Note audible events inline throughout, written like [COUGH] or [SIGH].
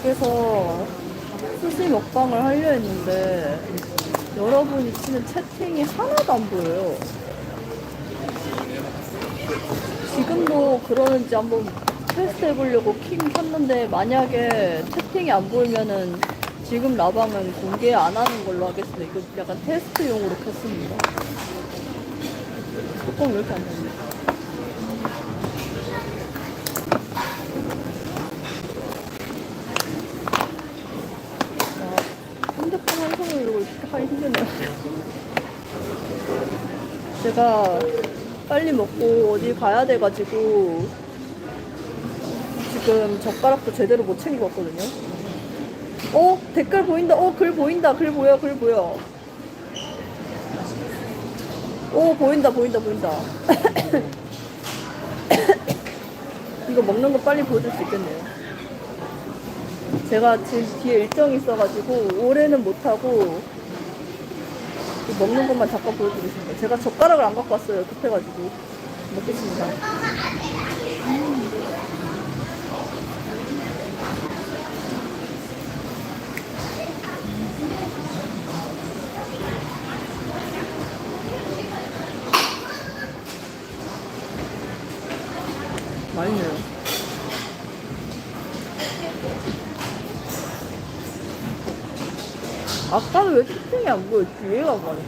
밖에서 스시 먹방을 하려 했는데 여러분이 치는 채팅이 하나도 안 보여요. 지금도 그러는지 한번 테스트 해보려고 킹 켰는데 만약에 채팅이 안 보이면은 지금 라방은 공개 안 하는 걸로 하겠습니다. 이거 약간 테스트용으로 켰습니다. 뚜껑 왜 이렇게 안 되냐? 아, 핸드폰 한 손으로 이러고 이렇게 하기 힘드네요. 제가 빨리 먹고 어디 가야 돼가지고 지금 젓가락도 제대로 못 챙기고 왔거든요. 어? 댓글 보인다. 어, 글 보인다. 글 보여. 글 보여. 오, 보인다. 보인다. 보인다. [COUGHS] 이거 먹는 거 빨리 보여줄 수 있겠네요. 제가 지금 뒤에 일정이 있어가지고 올해는 못하고 먹는 것만 잠깐 보여드리겠습니다. 제가 젓가락을 안 갖고 왔어요. 급해가지고 먹겠습니다. 음. 맛있네요. 아까는 왜 채팅이 안 보였지? 안 가네.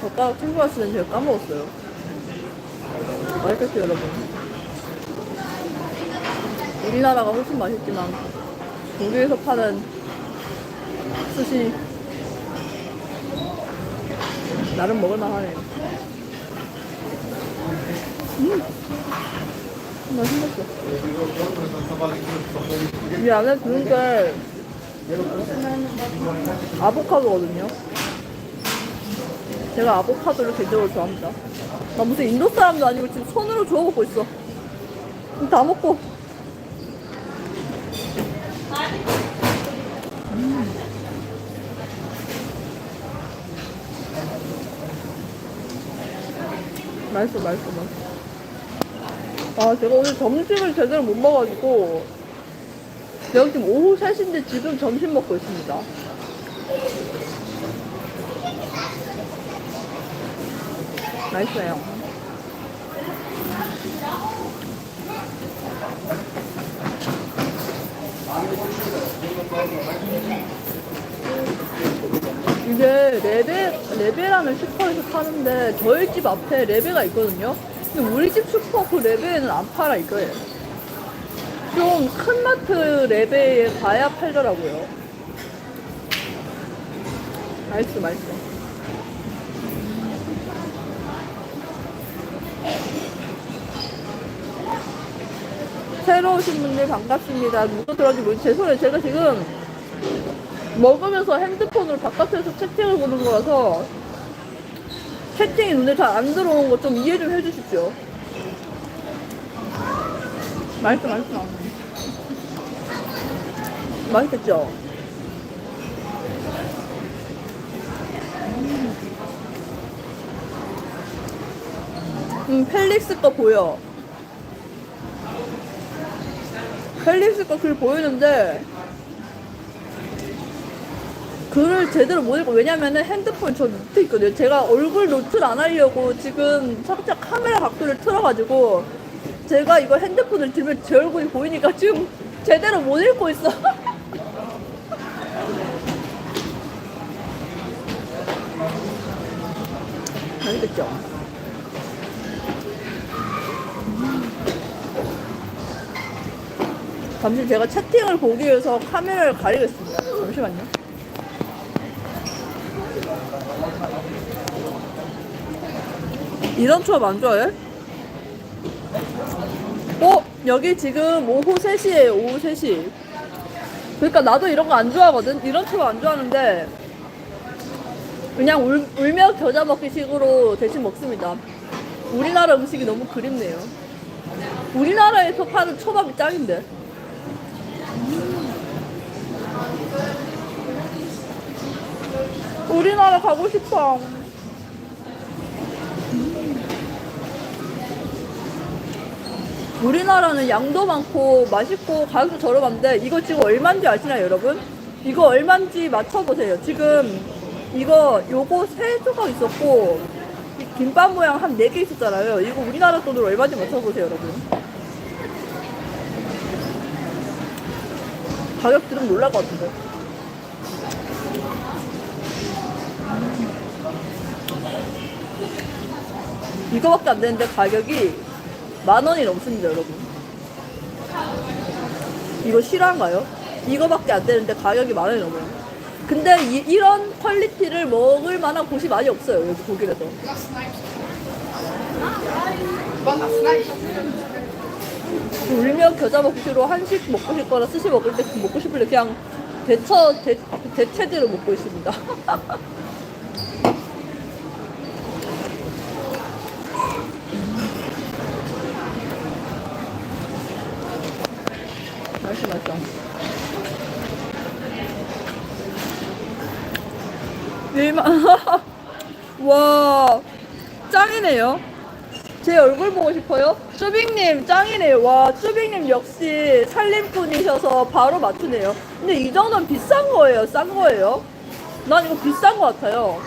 젓가락 친구가 쓰는 제가 까먹었어요. 맛있겠죠, 여러분? 우리나라가 훨씬 맛있지만, 독일에서 파는 스시, 나름 먹을만하네요. 음! 맛있었어. 이 안에 드는 게 아보카도거든요. 제가 아보카도를 개인적으로 좋아합니다. 나 무슨 인도 사람도 아니고 지금 손으로 주워 먹고 있어. 다 먹고. 음. 맛있어, 맛있어, 맛있어. 아, 제가 오늘 점심을 제대로 못 먹어가지고, 제가 지금 오후 3시인데 지금 점심 먹고 있습니다. 맛있어요. 이게 레베, 레베라는 슈퍼에서 파는데 저희 집 앞에 레베가 있거든요. 근데 우리 집 슈퍼 그 레베에는 안 팔아 이거예요. 좀 큰 마트 레베에 가야 팔더라고요. 맛있어, 맛있어. 새로 오신 분들 반갑습니다. 누구 들어왔는지 모르겠 죄송해요. 제가 지금 먹으면서 핸드폰으로 바깥에서 채팅을 보는 거라서 채팅이 눈에 잘 안 들어오는 거좀 이해 좀 해주십시오. 맛있어, 맛있어. 맛있겠죠? 음, 펠릭스 거 보여. 펠릭스 거 글 보이는데 글을 제대로 못 읽고 왜냐면은 핸드폰 저 밑에 있거든요. 제가 얼굴 노출 안 하려고 지금 살짝 카메라 각도를 틀어가지고 제가 이거 핸드폰을 들면 제 얼굴이 보이니까 지금 제대로 못 읽고 있어. [LAUGHS] 알겠죠? 잠시 제가 채팅을 보기 위해서 카메라를 가리겠습니다. 잠시만요. 이런 초밥 안 좋아해? 어? 여기 지금 오후 3시에요 오후 3시. 그러니까 나도 이런 거 안 좋아하거든. 이런 초밥 안 좋아하는데 그냥 울, 울며 겨자 먹기 식으로 대신 먹습니다. 우리나라 음식이 너무 그립네요. 우리나라에서 파는 초밥이 짱인데. 우리나라 가고 싶어. 우리나라는 양도 많고 맛있고 가격도 저렴한데 이거 지금 얼마인지 아시나요 여러분? 이거 얼마인지 맞춰보세요. 지금 이거 요거 세 조각 있었고 이 김밥 모양 한 네 개 있었잖아요. 이거 우리나라 돈으로 얼마인지 맞춰보세요 여러분. 가격 들으면 놀랄 것 같은데. 이거밖에 안 되는데 가격이 만 원이 넘습니다, 여러분. 이거 실화인가요? 이거밖에 안 되는데 가격이 만 원이 넘어요. 근데 이, 런 퀄리티를 먹을 만한 곳이 많이 없어요, 여기 독일에서. 울며 겨자 먹기로 한식 먹고 싶거나 스시 먹을 때 먹고 싶을 때 그냥 대처, 대, 대체제로 먹고 있습니다. [LAUGHS] 맛있어. 일만, [LAUGHS] 와, 짱이네요. 제 얼굴 보고 싶어요? 쭈빅님 짱이네요. 와, 쭈빅님 역시 살림꾼이셔서 바로 맞추네요. 근데 이 정도는 비싼 거예요? 싼 거예요? 난 이거 비싼 거 같아요.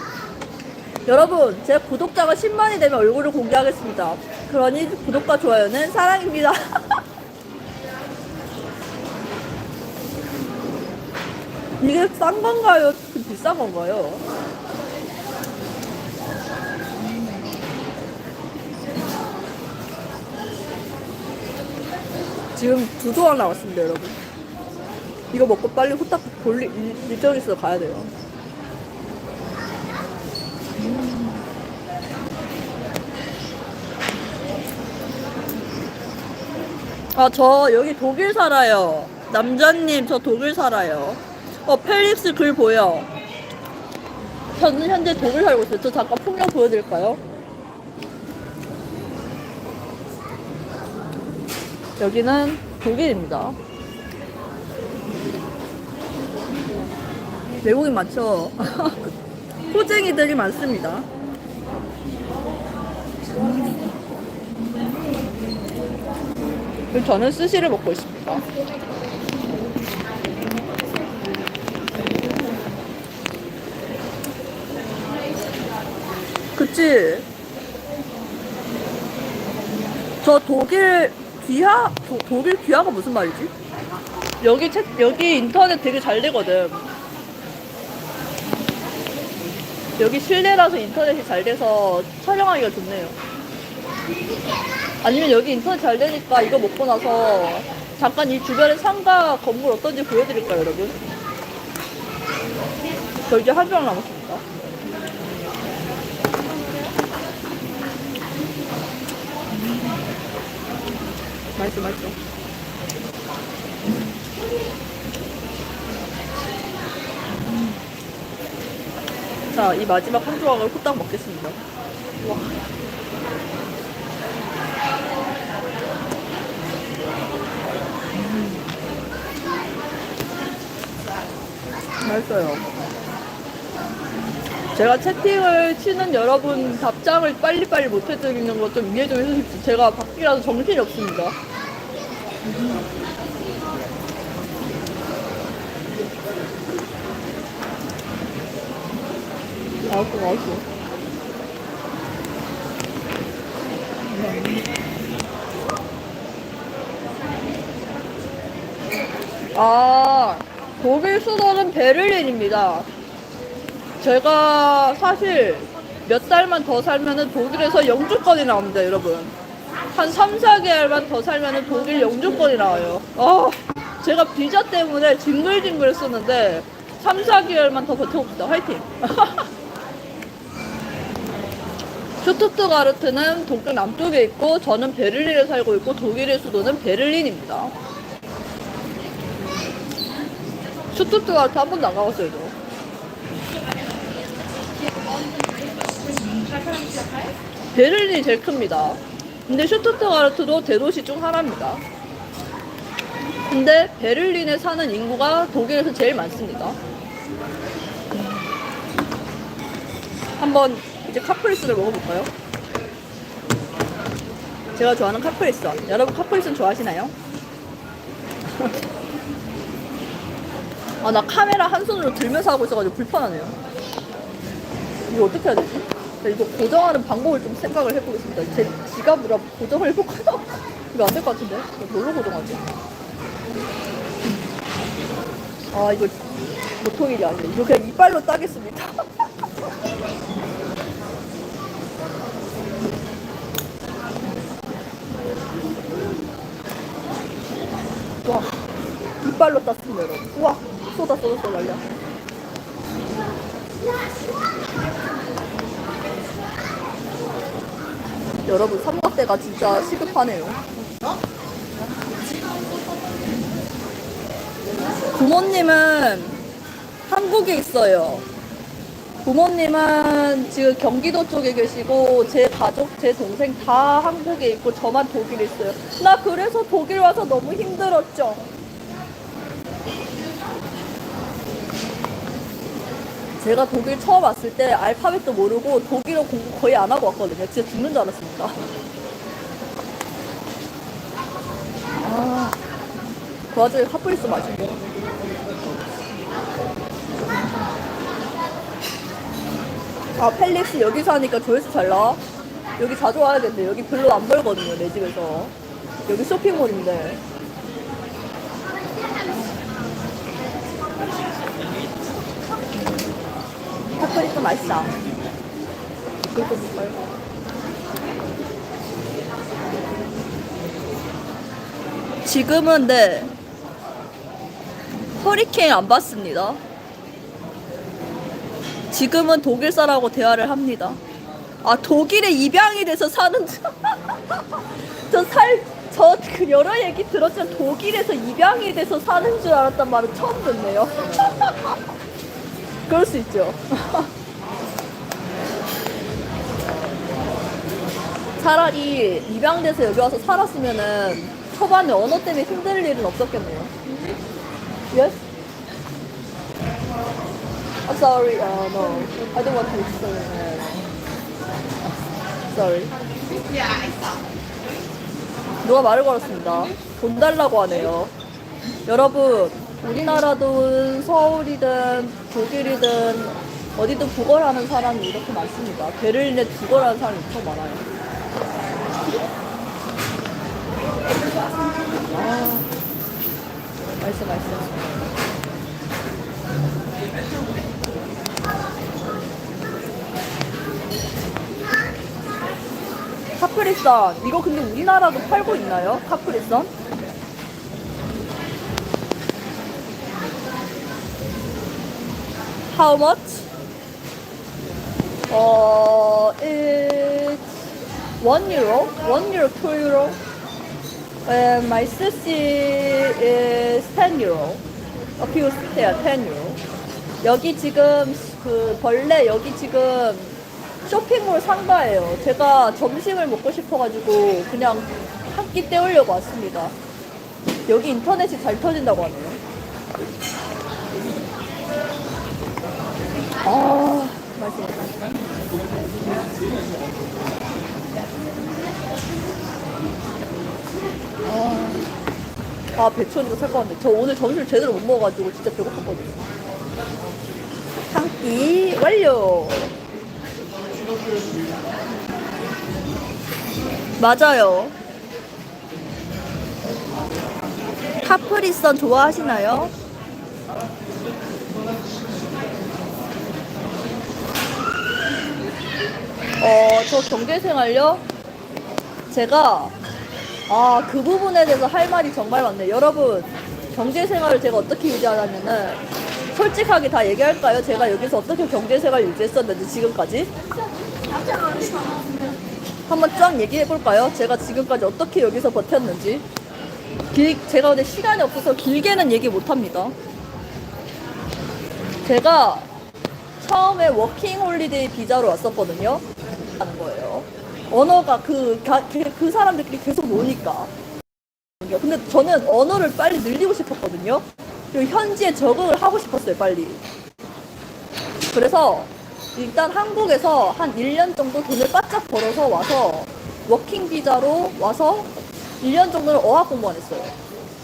여러분, 제 구독자가 10만이 되면 얼굴을 공개하겠습니다. 그러니 구독과 좋아요는 사랑입니다. [LAUGHS] 이게 싼 건가요? 비싼 건가요? 지금 두 조각 나왔습니다, 여러분. 이거 먹고 빨리 후딱 일- 일정 있어 가야 돼요. 아, 저 여기 독일 살아요. 남자님, 저 독일 살아요. 어, 펠릭스 글 보여. 저는 현재 독일 살고 있어요. 저 잠깐 풍경 보여드릴까요? 여기는 독일입니다. 외국인 많죠? [LAUGHS] 호쟁이들이 많습니다. 저는 스시를 먹고 있습니다. 그치? 저 독일 귀하 도, 독일 귀하가 무슨 말이지? 여기 책 여기 인터넷 되게 잘 되거든. 여기 실내라서 인터넷이 잘 돼서 촬영하기가 좋네요. 아니면 여기 인터넷 잘 되니까 이거 먹고 나서 잠깐 이 주변의 상가 건물 어떤지 보여드릴까요, 여러분? 저 이제 한명 남았습니다. 맛있어, 맛있어. 자, 이 마지막 한 조각을 후딱 먹겠습니다. 와. 맛있어요. 제가 채팅을 치는 여러분 답장을 빨리빨리 못 해드리는 거좀 이해 좀 해주십시오. 제가 밖이라서 정신이 없습니다. 아, 독일 수도는 베를린입니다. 제가 사실 몇 달만 더 살면은 독일에서 영주권이 나옵니다, 여러분. 한 3, 4개월만 더 살면은 독일 영주권이 나와요. 아, 제가 비자 때문에 징글징글 쓰는데 3, 4개월만 더 버텨봅시다. 화이팅! [LAUGHS] 슈투트가르트는 독일 남쪽에 있고 저는 베를린에 살고 있고 독일의 수도는 베를린입니다. 슈투트가르트 한 번도 안 가봤어요, 저. 베를린이 제일 큽니다. 근데 슈투트가르트도 대도시 중 하나입니다. 근데 베를린에 사는 인구가 독일에서 제일 많습니다. 한번 이제 카프리스를 먹어볼까요? 제가 좋아하는 카프리스. 여러분 카프리스 좋아하시나요? 아, 나 카메라 한 손으로 들면서 하고 있어가지고 불편하네요. 이거 어떻게 해야 되지? 자, 이거 고정하는 방법을 좀 생각을 해보겠습니다. 제 지갑으로 고정을 해볼까요? [LAUGHS] 이거 안 될 것 같은데? 뭘로 고정하지? 아, 이거 보통 일이 아니에요. 이거 그냥 이빨로 따겠습니다. [LAUGHS] 와, 이빨로 땄습니다, 여러분. 우와, 쏟아, 쏟아, 쏟아, 날려. 여러분, 삼각대가 진짜 시급하네요. 부모님은 한국에 있어요. 부모님은 지금 경기도 쪽에 계시고 제 가족, 제 동생 다 한국에 있고 저만 독일에 있어요. 나 그래서 독일 와서 너무 힘들었죠. 제가 독일 처음 왔을 때 알파벳도 모르고 독일어 공부 거의 안 하고 왔거든요. 진짜 죽는 줄 알았습니다. 아, 그 와중에 카프리스 맛있네. 아, 펠릭스 여기서 하니까 조회수 잘 나와? 여기 자주 와야겠네. 여기 별로 안 벌거든요, 내 집에서. 여기 쇼핑몰인데. 카프리스 맛있다. 이것도 볼까요? 지금은 네 허리케인 안 봤습니다. 지금은 독일사라고 대화를 합니다. 아 독일에 입양이 돼서 사는 저살저 [LAUGHS] 그 여러 얘기 들었지만 독일에서 입양이 돼서 사는 줄 알았단 말은 처음 듣네요. [LAUGHS] 그럴 수 있죠. [LAUGHS] 차라리 입양돼서 여기 와서 살았으면은 초반에 언어 때문에 힘들 일은 없었겠네요. Yes? I'm sorry, uh, no. I don't want to explain. Sorry. 누가 말을 걸었습니다. 돈 달라고 하네요. 여러분, 우리나라든 서울이든 독일이든 어디든 구걸하는 사람이 이렇게 많습니다. 베를린에 구걸하는 사람이 엄청 많아요. 아, 맛있어, 맛있어. 카프리선 이거 근데 우리나라도 팔고 있나요? 카프리선? How much? 어, it's one euro, one euro, two euro. And my sushi is 10 euro. A few, yeah, 10 euro. 여기 지금 그 벌레 여기 지금 쇼핑몰 상가예요. 제가 점심을 먹고 싶어가지고 그냥 한 끼 때우려고 왔습니다. 여기 인터넷이 잘 터진다고 하네요. 아. 아, 배추원이가 살것 같네. 저 오늘 점심을 제대로 못 먹어가지고 진짜 배고팠거든요. 한 끼 완료! 맞아요. 카프리선 좋아하시나요? 어, 저 경제생활요? 제가, 아, 그 부분에 대해서 할 말이 정말 많네요. 여러분, 경제생활을 제가 어떻게 유지하냐면은, 솔직하게 다 얘기할까요? 제가 여기서 어떻게 경제생활 유지했었는지, 지금까지? 한번 쫙 얘기해볼까요? 제가 지금까지 어떻게 여기서 버텼는지. 길, 제가 근데 시간이 없어서 길게는 얘기 못합니다. 제가 처음에 워킹 홀리데이 비자로 왔었거든요. 하는 거예요. 언어가 그, 가- 그, 그 사람들끼리 계속 노니까. 근데 저는 언어를 빨리 늘리고 싶었거든요. 그리고 현지에 적응을 하고 싶었어요, 빨리. 그래서 일단 한국에서 한 1년 정도 돈을 바짝 벌어서 와서 워킹 비자로 와서 1년 정도는 어학 공부만 했어요.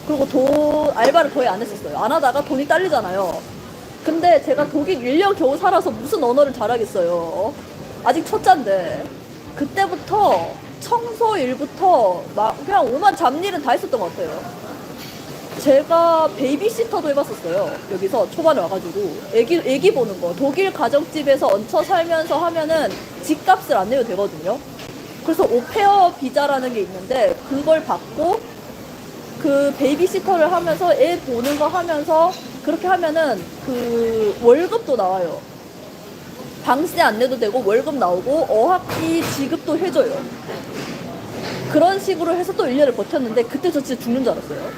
그리고 돈 알바를 거의 안 했었어요. 안 하다가 돈이 딸리잖아요. 근데 제가 독일 1년 겨우 살아서 무슨 언어를 잘하겠어요. 아직 초짜인데. 그때부터 청소 일부터 막 그냥 오만 잡일은 다 했었던 것 같아요. 제가 베이비시터도 해봤었어요. 여기서 초반에 와가지고 애기 애기 보는 거 독일 가정집에서 얹혀 살면서 하면은 집값을 안 내도 되거든요. 그래서 오페어 비자라는 게 있는데 그걸 받고 그 베이비시터를 하면서 애 보는 거 하면서 그렇게 하면은 그 월급도 나와요. 방세 안 내도 되고 월급 나오고 어학비 지급도 해줘요. 그런 식으로 해서 또 1년을 버텼는데 그때 저 진짜 죽는 줄 알았어요.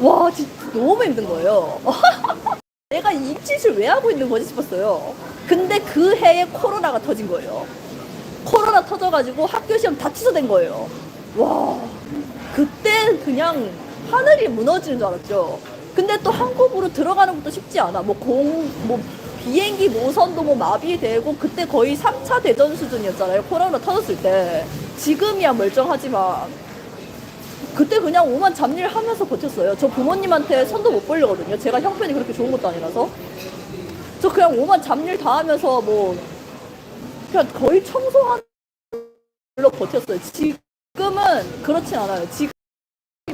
와 진짜 너무 힘든 거예요. [LAUGHS] 내가 이 짓을 왜 하고 있는 거지 싶었어요. 근데 그 해에 코로나가 터진 거예요. 코로나 터져가지고 학교 시험 다 취소된 거예요. 와 그때 그냥 하늘이 무너지는 줄 알았죠. 근데 또 한국으로 들어가는 것도 쉽지 않아. 뭐 공, 뭐 비행기 노선도 뭐 마비되고 그때 거의 3차 대전 수준이었잖아요. 코로나 터졌을 때. 지금이야 멀쩡하지만 그때 그냥 오만 잡일 하면서 버텼어요. 저 부모님한테 손도 못 벌려거든요. 제가 형편이 그렇게 좋은 것도 아니라서. 저 그냥 오만 잡일 다 하면서 뭐 그냥 거의 청소하는 걸로 버텼어요. 지금은 그렇진 않아요. 지금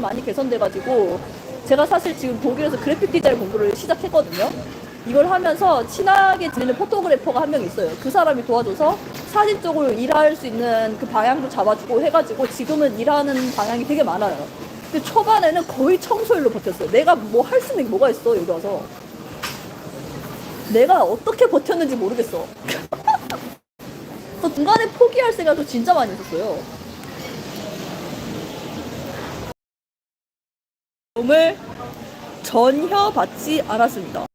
많이 개선돼가지고 제가 사실 지금 독일에서 그래픽 디자인 공부를 시작했거든요. 이걸 하면서 친하게 지내는 포토그래퍼가 한 명 있어요. 그 사람이 도와줘서 사진 쪽으로 일할 수 있는 그 방향도 잡아주고 해가지고 지금은 일하는 방향이 되게 많아요. 근데 초반에는 거의 청소일로 버텼어요. 내가 뭐 할 수 있는 게 뭐가 있어 여기 와서. 내가 어떻게 버텼는지 모르겠어. [LAUGHS] 저 중간에 포기할 생각도 진짜 많이 있었어요. 도움을 전혀 받지 않았습니다.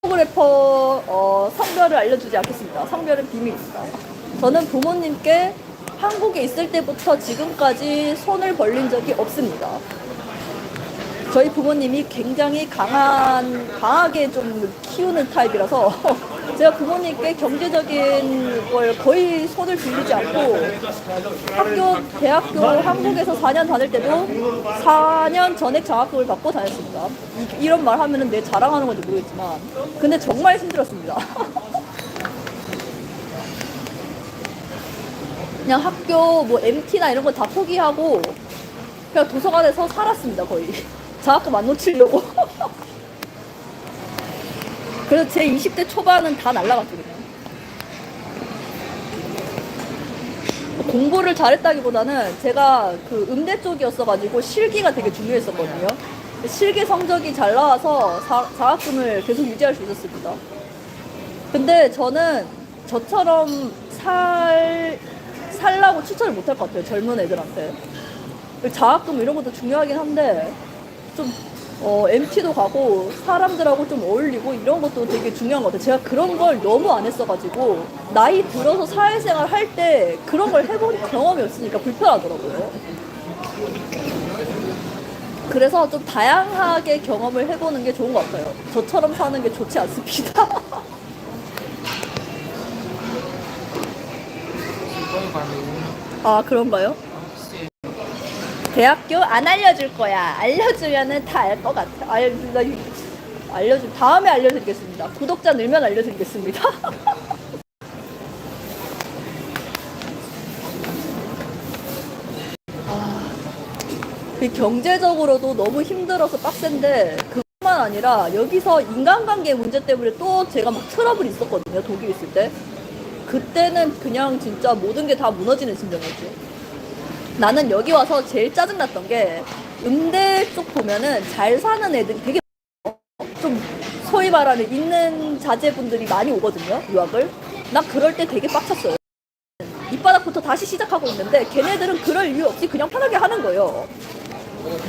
포토그래퍼 어, 성별을 알려주지 않겠습니다. 성별은 비밀입니다. 저는 부모님께 한국에 있을 때부터 지금까지 손을 벌린 적이 없습니다. 저희 부모님이 굉장히 강한, 강하게 좀 키우는 타입이라서 [LAUGHS] 제가 부모님께 경제적인 걸 거의 손을 빌리지 않고 학교, 대학교 한국에서 4년 다닐 때도 4년 전액 장학금을 받고 다녔습니다. 이, 이런 말 하면은 내 자랑하는 건지 모르겠지만 근데 정말 힘들었습니다. [LAUGHS] 그냥 학교 뭐 MT나 이런 거 다 포기하고 그냥 도서관에서 살았습니다 거의. [LAUGHS] 장학금 안 놓치려고. [LAUGHS] 그래서 제 20대 초반은 다 날라갔죠 그냥 공부를 잘했다기보다는 제가 그 음대 쪽이었어가지고 실기가 되게 중요했었거든요. 실기 성적이 잘 나와서 사- 장학금을 계속 유지할 수 있었습니다. 근데 저는 저처럼 살 살라고 추천을 못 할 것 같아요 젊은 애들한테 장학금 이런 것도 중요하긴 한데 좀 어, MT도 가고 사람들하고 좀 어울리고 이런 것도 되게 중요한 것 같아요. 제가 그런 걸 너무 안 했어가지고 나이 들어서 사회생활 할 때 그런 걸 해본 경험이 없으니까 불편하더라고요. 그래서 좀 다양하게 경험을 해보는 게 좋은 것 같아요. 저처럼 사는 게 좋지 않습니다. [LAUGHS] 아 그런가요? 대학교 안 알려줄 거야. 알려주면은 다 알 것 같아. 알, 나, 알려주, 다음에 알려드리겠습니다. 구독자 늘면 알려드리겠습니다. [LAUGHS] 아, 그 경제적으로도 너무 힘들어서 빡센데, 그뿐만 아니라 여기서 인간관계 문제 때문에 또 제가 막 트러블이 있었거든요. 독일 있을 때. 그때는 그냥 진짜 모든 게 다 무너지는 심정이었죠. 나는 여기 와서 제일 짜증났던 게 음대 쪽 보면은 잘 사는 애들이 되게. 좀 소위 말하는 있는 자제분들이 많이 오거든요 유학을 난 그럴 때 되게 빡쳤어요 밑바닥부터 다시 시작하고 있는데 걔네들은 그럴 이유 없이 그냥 편하게 하는 거예요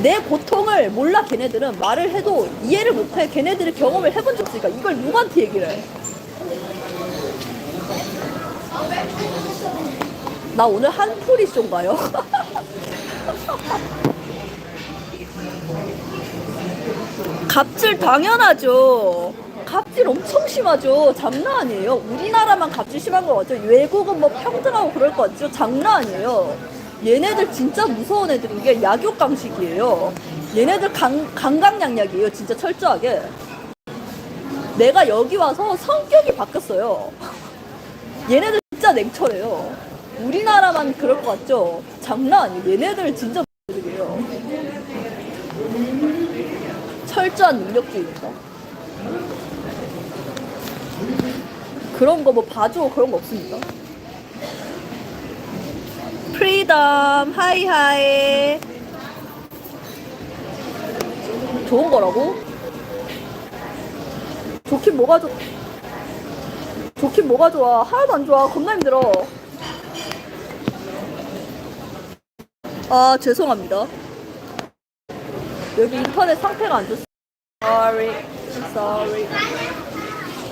내 고통을 몰라 걔네들은 말을 해도 이해를 못해 걔네들이 경험을 해본 적 없으니까 이걸 누구한테 얘기를 해 나 오늘 한풀이 쇼인가요? [LAUGHS] 갑질 당연하죠. 갑질 엄청 심하죠. 장난 아니에요. 우리나라만 갑질 심한 거 같죠. 외국은 뭐 평등하고 그럴 것 같죠. 장난 아니에요. 얘네들 진짜 무서운 애들인 게 약육 강식이에요. 얘네들 강, 강강약약이에요. 진짜 철저하게. 내가 여기 와서 성격이 바뀌었어요. [LAUGHS] 얘네들 진짜 냉철해요. 우리나라만 그럴 것 같죠? 장난 아니에요. 얘네들 진짜 애들이에요. 철저한 능력주의입니다. 그런 거 뭐 봐줘 그런 거 없습니다. 프리덤 하이하이 좋은 거라고? 좋긴 뭐가 좋 좋긴 뭐가 좋아 하나도 안 좋아 겁나 힘들어 아 죄송합니다 여기 인터넷 상태가 안 좋습니다 sorry I'm sorry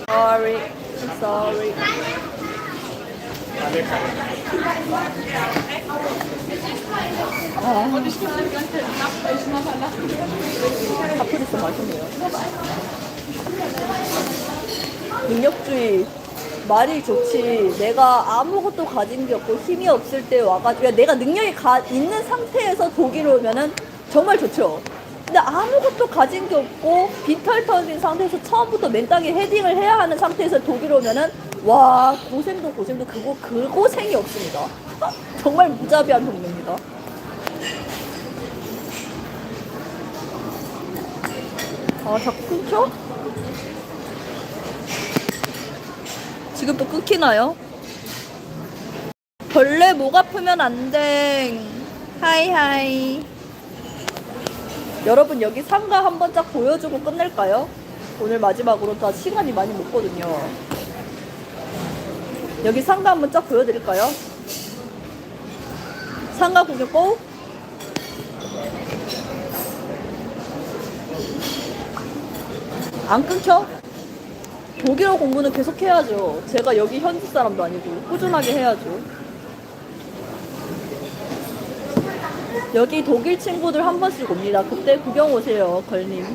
sorry I'm sorry 아. 카프리스 맛있네요. 능력주의 말이 좋지. 내가 아무것도 가진 게 없고 힘이 없을 때 와가지고 야, 내가 능력이 가, 있는 상태에서 독일 오면은 정말 좋죠. 근데 아무것도 가진 게 없고 빈털 터진 상태에서 처음부터 맨 땅에 헤딩을 해야 하는 상태에서 독일 오면은 와 고생도 고생도 그거 그 고생이 없습니다. [LAUGHS] 정말 무자비한 동료입니다. 아 자꾸 끊겨? 지금 또 끊기나요? 벌레 목 아프면 안 돼. 하이 하이. 여러분 여기 상가 한번 쫙 보여주고 끝낼까요? 오늘 마지막으로 다 시간이 많이 먹거든요. 여기 상가 한번 쫙 보여드릴까요? 상가 구경 꼭. 안 끊겨? 독일어 공부는 계속 해야죠. 제가 여기 현지 사람도 아니고 꾸준하게 해야죠. 여기 독일 친구들 한 번씩 옵니다. 그때 구경 오세요, 걸님.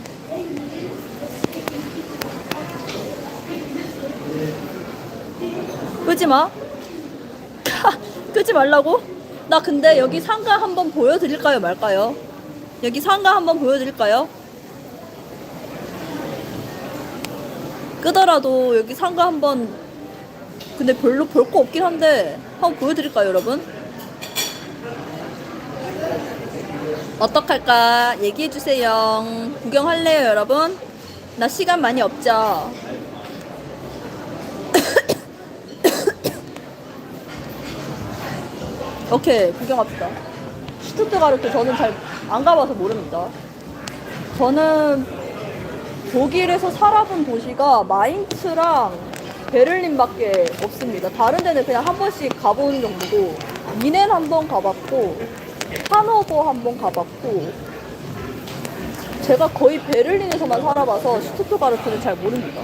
끄지 마. [LAUGHS] 끄지 말라고? 나 근데 여기 상가 한번 보여드릴까요, 말까요? 여기 상가 한번 보여드릴까요? 끄더라도 여기 상가 한번 근데 별로 볼 거 없긴 한데 한번 보여드릴까요, 여러분? 어떡할까? 얘기해주세요. 구경할래요, 여러분? 나 시간 많이 없죠? [COUGHS] 오케이, 구경합시다. 슈투트가르트 저는 잘 안 가봐서 모릅니다. 저는 독일에서 살아본 도시가 마인츠랑 베를린밖에 없습니다. 다른 데는 그냥 한 번씩 가보는 정도고, 미넨 한 번 가봤고, 하노버 한 번 가봤고, 제가 거의 베를린에서만 살아봐서 슈투트가르트는 잘 모릅니다.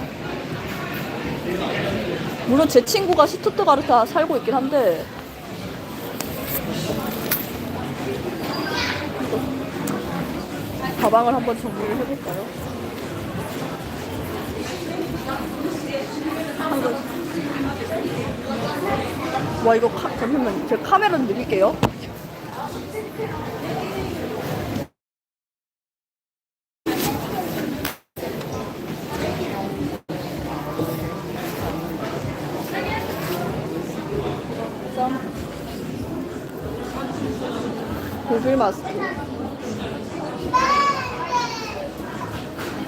물론 제 친구가 슈투트가르트 살고 있긴 한데, 가방을 한번 정리를 해볼까요? 한 번. 와 이거 카, 잠시만 제가 카메라 좀. 짠. 독일 마스크.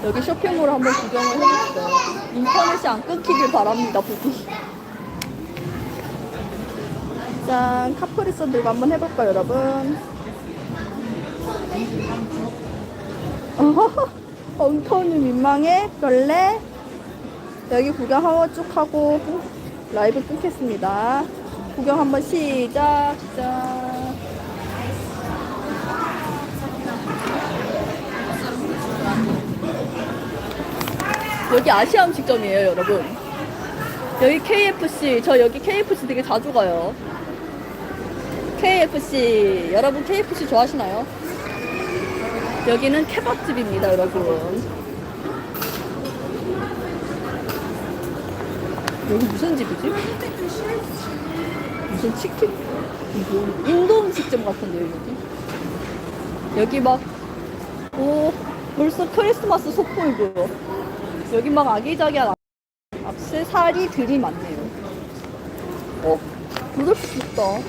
여기 쇼핑몰 한번 구경을 해봅시다. 인터넷이 안 끊기길 바랍니다, 부디. 짠, 카프리선 들고 한번 해볼까요, 여러분? 엉터니 민망해, 별래? 여기 구경 한번 쭉 하고 라이브 끊겠습니다. 구경 한번 시작. 짠. 여기 아시아 음식점이에요, 여러분. 여기 KFC, 저 여기 KFC 되게 자주 가요. KFC, 여러분 KFC 좋아하시나요? 여기는 케밥집입니다, 여러분. 여기 무슨 집이지? 무슨 치킨? 이거 인도 음식점 같은데요, 여기? 여기 막, 오, 벌써 크리스마스 속보이고요. 여기 막 아기자기한 악세사리 들이 많네요. 어, 루돌프 좋다.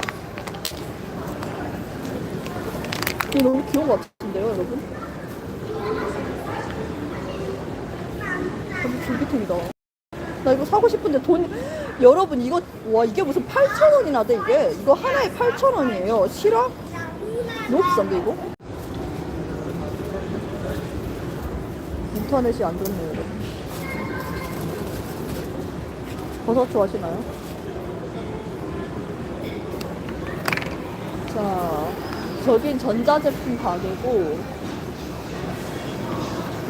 이거 너무 귀여운 것 같은데요, 여러분? 너무 줄기통이다. 나 이거 사고 싶은데 돈, 여러분, 이거, 와, 이게 무슨 8,000원이나 돼, 이게? 이거 하나에 8,000원이에요. 실화? 너무 비싼데, 이거? 인터넷이 안 좋네요, 여러분. 버섯 좋아하시나요? 자, 저긴 전자제품 가게고,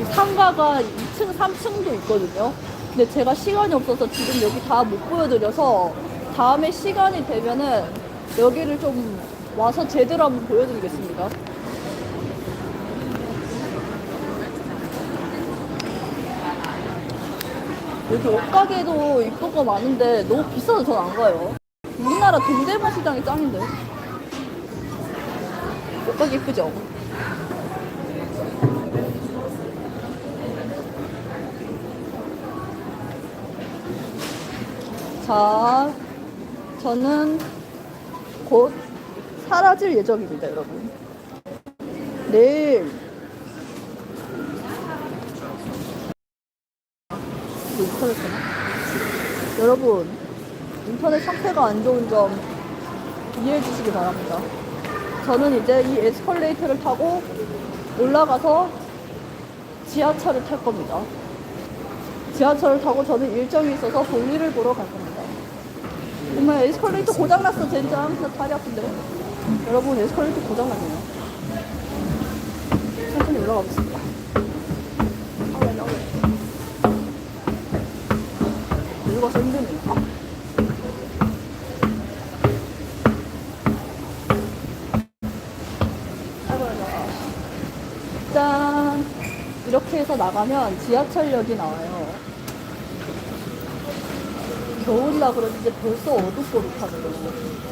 이 상가가 2층, 3층도 있거든요. 근데 제가 시간이 없어서 지금 여기 다 못 보여드려서 다음에 시간이 되면은 여기를 좀 와서 제대로 한번 보여드리겠습니다. 여기 옷가게도 이쁜 거 많은데 너무 비싸서 전 안 가요. 우리나라 동대문 시장이 짱인데. 옷가게 이쁘죠? 자, 저는 곧 사라질 예정입니다, 여러분. 내일 이거 인 터넷 되나? 여러분, 인터넷 상태가 안 좋은 점 이해해 주시기 바랍니다. 저는 이제 이 에스컬레이터를 타고 올라가서 지하철을 탈 겁니다. 지하철을 타고 저는 일정이 있어서 볼일을 보러 갈 겁니다. 정말 에스컬레이터 고장났어, 젠장. 나 다리 아픈데. 여러분, 에스컬레이터 고장났네요. 천천히 올라가 보겠습니다. 아, 왜 나오래? 아. 짠. 이렇게 해서 나가면 지하철역이 나와요. 겨울이라 그런지 벌써 어둑어둑하네요.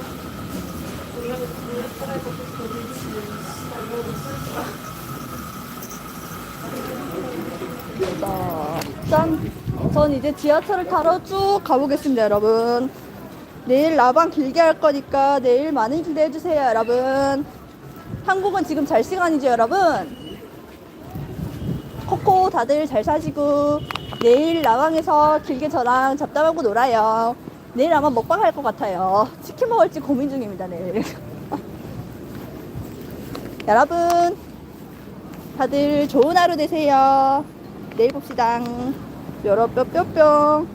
자, 짠! 전 이제 지하철을 타러 쭉 가보겠습니다, 여러분. 내일 라방 길게 할 거니까 내일 많은 기대해 주세요, 여러분. 한국은 지금 잘 시간이죠, 여러분? 코코 다들 잘 사시고 내일 라방에서 길게 저랑 잡담하고 놀아요. 내일 아마 먹방 할 것 같아요. 치킨 먹을지 고민 중입니다, 내일. [LAUGHS] 여러분, 다들 좋은 하루 되세요. 내일 봅시다. 여러 뿅뿅뿅 뿅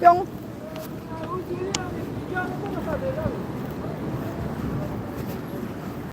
뿅. [LAUGHS]